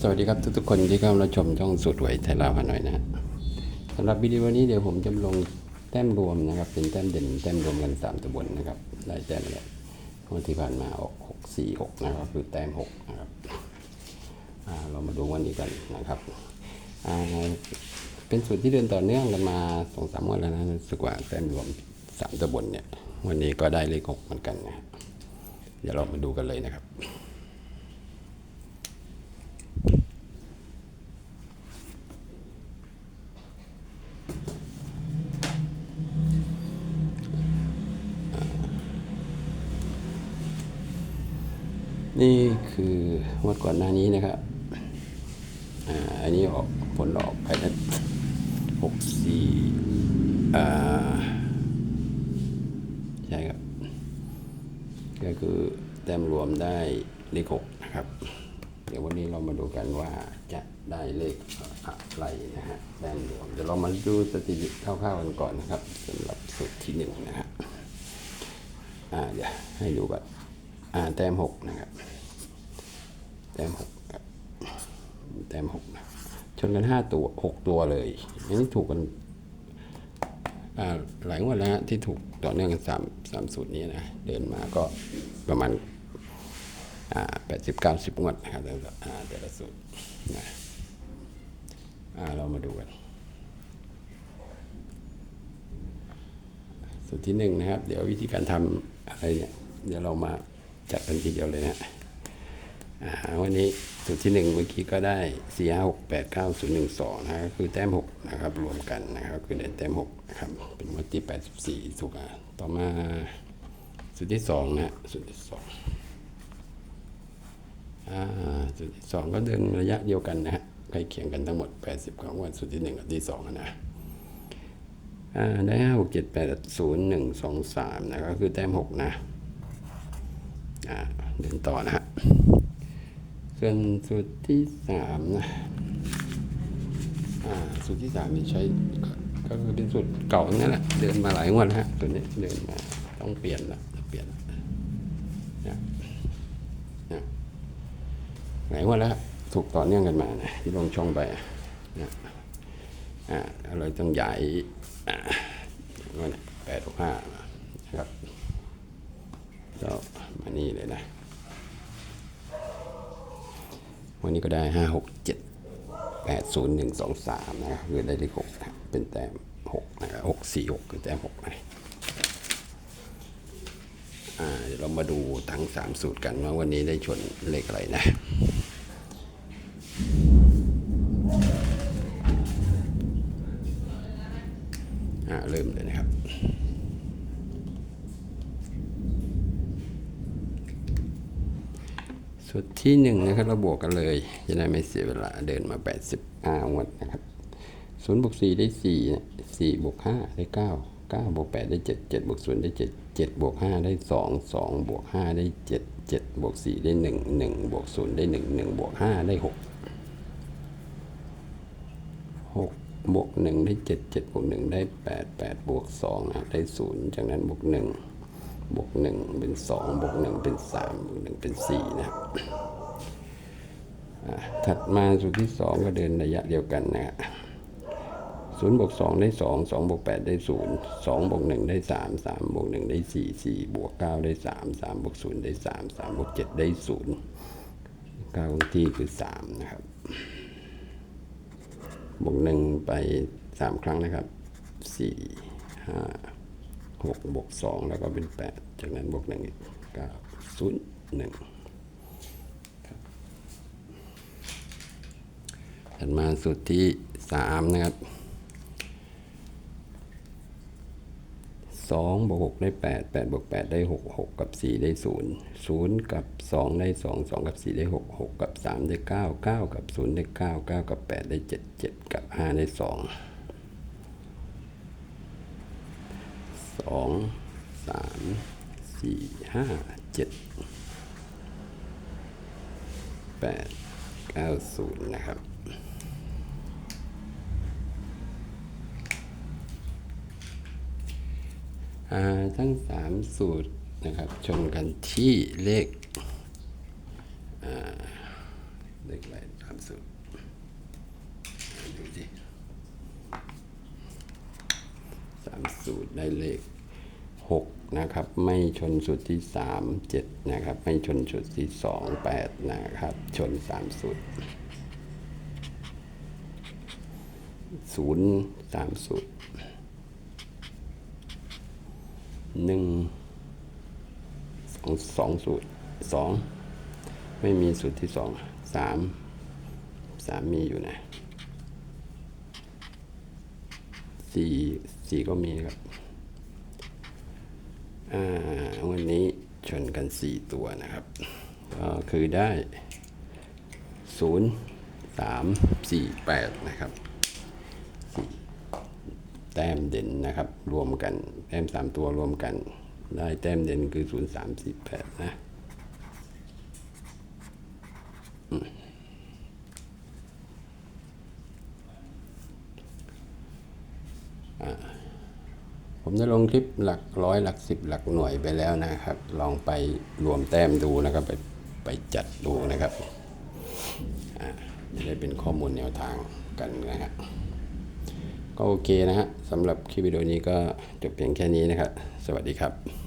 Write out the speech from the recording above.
สวัสดีครับทุกๆคนที่เข้ามาชมช่องสุดหวยไทยลาวฮานอยนะสำหรับวิดีโอนี้เดี๋ยวผมจะลงแต้มรวมนะครับ เป็นแต้มเด่นแต้มรวมกันสามตัวบนนะครับได้แต้มอะไรวันที่ผ่านมาออกหกสี่หกนะครับคือแต้มหกนะครับเรามาดูวันนี้กันนะครับเป็นสูตรที่เดินต่อเนื่องกันมาสองสามวันแล้วนะรู้สึกว่าแต้มรวมสามตัวบนเนี่ยวันนี้ก็ได้เลขหกเหมือนกันนะเดี๋ยวเรามาดูกันเลยนะครับ นี่คืองวดก่อนหน้านี้นะครับอ่าอันนี้ออกผลออกไปแล้วหกสี่อ่าใช่ครับ ก็คือแต้มรวมได้เลขหกนะครับ เดี๋ยววันนี้เรามาดูกันว่าจะได้เลขอะไรนะฮะแต้มรวม เดี๋ยวเรามาดูสถิติคร่าวๆกันก่อนนะครับสำหรับสูตรที่หนึ่งนะฮะอ่าเดี๋ยวให้ดูก่อน อ่าแต้มหกนะครับแต้มหกแต้มหกนะชนกันห้าตัวหกตัวเลยอันนี้ถูกกันอ่าหลายงวดแล้วที่ถูกต่อเนื่องกันสามสามสูตรนี้นะเดินมาก็ประมาณอ่าแปดสิบเก้าสิบงวดนะครับแต่ละอ่าแต่ละสูตรนะอ่าเรามาดูกันสูตรที่หนึ่งนะครับ เดี๋ยววิธีการทำอะไรเนี่ย เดี๋ยวเรามา จัดกันทีเดียวเลยนะวันนี้สูตรที่หนึ่งเมื่อกี้ก็ได้สี่ห้าหกแปดเก้าศูนย์หนึ่งสองนะก็คือแต้มหกนะครับ รวมกันนะครับคือเด่นแต้มหกนะครับเป็นวันที่แปดสิบสี่ถูกอะต่อมาสูตรที่สองนะฮะสูตรที่สองอ่าสูตรที่สองก็เดินระยะเดียวกันนะฮะใกล้เคียงกันทั้งหมดแปดสิบของวันสูตรที่หนึ่งกับที่สองนะอ่าได้ห้าหกเจ็ดแปดศูนย์หนึ่งสองสามนะก็คือแต้มหกนะ เดินต่อนะฮะส่วนสูตรที่สามนะอ่าสูตรที่สามนี่ใช้ก็คือเป็นสูตรเก่าทั้งนั้นแหละเดินมาหลายวดแล้วฮะตัวนี้เดินมาต้องเปลี่ยนละเปลี่ยนละนะนะหลายงวดแล้วถูกต่อเนื่องกันมานะที่ลงช่องไปนะอ่าเราต้องย้ายอ่าว่าแปดหกห้านะครับก็มานี่เลยนะ วั นี้ก็ได้ห้าหกเจ็ดแปดศูนย์หนึ่งสองสามนะครับคือได้เลขหกนะเป็นแต้มหกนะครับหกสี่หกคือแต้มหกนะเดี๋ยวเรามาดูทั้งสามสูตรกันว่าวันนี้ได้ชนเลขอะไรนะเริ่มเลยนะครับ สุดที่หนึ่งนะครับเราบวกกันเลย จะได้ไม่เสียเวลาเดินมา80อ่างวดนะครับศูนย์บวกสี่ได้สี่สี่บวกห้าได้เก้าเก้าบวกแปดได้เจ็ดเจ็ดบวกศูนย์ได้เจ็ดเจ็ดบวกห้าได้สองสองบวกห้าได้เจ็ดเจ็ดบวกสี่ได้หนึ่งหนึ่งบวกศูนย์ได้หนึ่งหนึ่งบวกห้าได้หกหกบวกหนึ่งได้เจ็ดเจ็ดบวกหนึ่งได้แปดแปดบวกสองได้ศูนย์จากนั้นบวกหนึ่ง บวกหนึ่งเป็นสองบวกหนึ่งเป็นสามบวกหนึ่งเป็นสี่นะครับถัดมาสูตรที่สองก็เดินระยะเดียวกันนะฮะศูนย์บวกสองได้สองสองบวกแปดได้ศูนย์สองบวกหนึ่งได้สามสามบวกหนึ่งได้สี่สี่บวกเก้าได้สามสามบวกศูนย์ได้สามสามบวกเจ็ดได้ศูนย์เก้าที่คือสามนะครับบวกหนึ่งไปสามครั้งนะครับสี่ห้า หกบวกสองแล้วก็เป็นแปดจากนั้นบวกหนึ่งอีกเก้าศูนย์หนึ่งครับถัดมาสูตรที่สามนะครับสองบวกหกได้แปดแปดบวกแปดได้หกหกกับสี่ได้ศูนย์ศูนย์กับสองได้สองสองกับสี่ได้หกหกกับสามได้เก้าเก้ากับศูนย์ได้เก้าเก้ากับแปดได้เจ็ดเจ็ดกับห้าได้สอง องสามสี่ห้าเจ็ดแปดเก้าศูนย์นะครับอ่าทั้งสามสูตรนะครับชนกันที่เลขเลขอะไรตามสูตรดูสิสามสูตรได้เลข หกนะครับไม่ชนสูตรที่สามเจ็ดนะครับไม่ชนสูตรที่สองแปดนะครับชนสามสูตรศูนย์สามสูตรหนึ่งสองสองสูตรสองไม่มีสูตรที่สองสามสามมีอยู่นะสี่สี่ก็มีครับ วันนี้ชนกันสี่ตัวนะครับ ก็คือได้ศูนย์สามสี่แปดนะครับแต้มเด่นนะครับ รวมกัน แต้มสามตัวรวมกัน ได้แต้มเด่นคือศูนย์สามสี่แปดนะ ผมได้ลงคลิปหลักร้อยหลักสิบหลักหน่วยไปแล้วนะครับ ลองไปรวมแต้มดูนะครับ ไปไปจัดดูนะครับอ่าจะได้เป็นข้อมูลแนวทางกันนะฮะก็โอเคนะฮะสำหรับคลิปวิดีโอนี้ก็จบเพียงแค่นี้นะครับ สวัสดีครับ